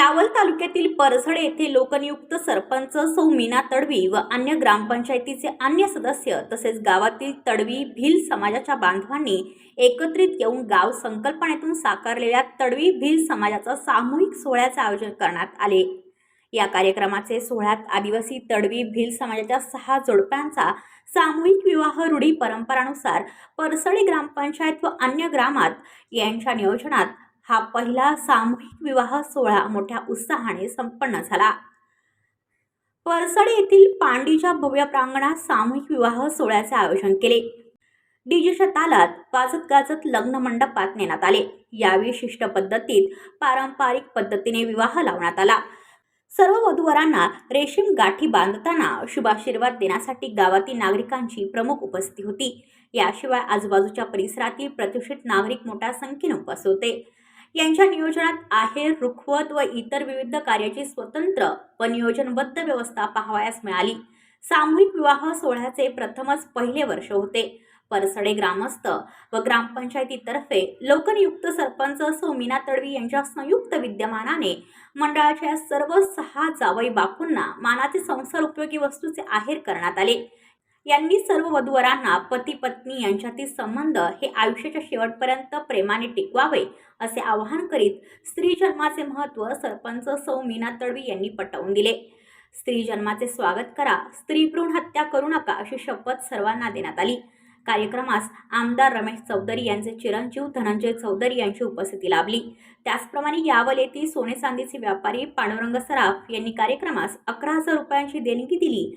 यावल तालुक्यातील परसड येथे लोकनियुक्त सरपंच सौ मीना तडवी व अन्य ग्रामपंचायतीचे अन्य सदस्य तसेच गावातील तडवी भिल समाजाच्या बांधवांनी एकत्रित येऊन गाव संकल्पनेतून साकारलेल्या तडवी भिल समाजाचा सामूहिक सोहळ्याचे आयोजन करण्यात आले. या कार्यक्रमाचे सोहळ्यात आदिवासी तडवी भिल समाजाच्या सहा जोडप्यांचा सामूहिक विवाह रूढी परंपरानुसार परसडी ग्रामपंचायत व अन्य ग्रामात यांच्या नियोजनात हा पहिला सामूहिक विवाह सोहळा मोठ्या उत्साहाने संपन्न झाला. परसडे येथील पांडीच्या भव्य प्रांगणात सामूहिक विवाह सोहळ्याचे आयोजन केले. डीजेच्या तालात वाजत गाजत लग्न मंडपात नेण्यात आले. यावेळी शिष्ट पद्धतीत पारंपरिक पद्धतीने विवाह लावण्यात आला. सर्व वधूवरांना रेशीम गाठी बांधताना शुभाशीर्वाद देण्यासाठी गावातील नागरिकांची प्रमुख उपस्थिती होती. याशिवाय आजूबाजूच्या परिसरातील प्रतिष्ठित नागरिक मोठ्या संख्येने उपस्थित होते. यांच्या नियोजनात आहेर रुखवत व इतर विविध कार्याची स्वतंत्र व नियोजनबद्ध व्यवस्था पाहावयास मिळाली. सामूहिक विवाह सोहळ्याचे प्रथमच पहिले वर्ष होते. परसडे ग्रामस्थ व ग्रामपंचायतीतर्फे लोकनियुक्त सरपंच सौमीना तडवी यांच्या संयुक्त विद्यमानाने मंडळाच्या सर्व सहा जावई बापूंना मानाचे संसार उपयोगी वस्तूचे आहेर करण्यात आले. यांनी सर्व वधूवरांना पती पत्नी यांच्यातील संबंध हे आयुष्याच्या शेवटपर्यंत प्रेमाने टिकवावे असे आवाहन करीत स्त्री जन्माचे महत्त्व सरपंच सौ मीना तडवी यांनी पटवून दिले. स्त्री जन्माचे स्वागत करा स्त्री भ्रूण हत्या करू नका अशी शपथ सर्वांना देण्यात आली. कार्यक्रमास आमदार रमेश चौधरी यांचे चिरंजीव धनंजय चौधरी यांची उपस्थिती लाभली. त्याचप्रमाणे यावल येथील सोने चांदीचे व्यापारी पांडुरंग सराफ यांनी कार्यक्रमास अकरा हजार रुपयांची देणगी दिली.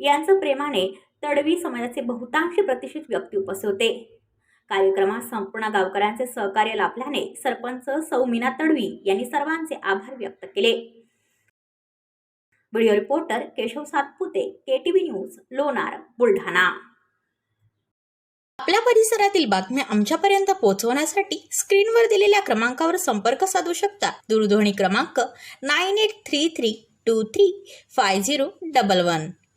यांचं प्रेमाने तडवी समाजाचे बहुतांश प्रतिष्ठित व्यक्ती उपस्थित होते. कार्यक्रमात संपूर्ण गावकऱ्यांचे सहकार्य लाभल्याने सरपंच सौ मीना तडवी यांनी सर्वांचे आभार व्यक्त केले. Video reporter Keshav Satpute KTV news Lonar Buldhana. आपल्या परिसरातील बातम्या आमच्यापर्यंत पोहोचवण्यासाठी स्क्रीनवर दिलेल्या क्रमांकावर संपर्क साधू शकता. दूरध्वनी क्रमांक nine eight three three two three five zero double one.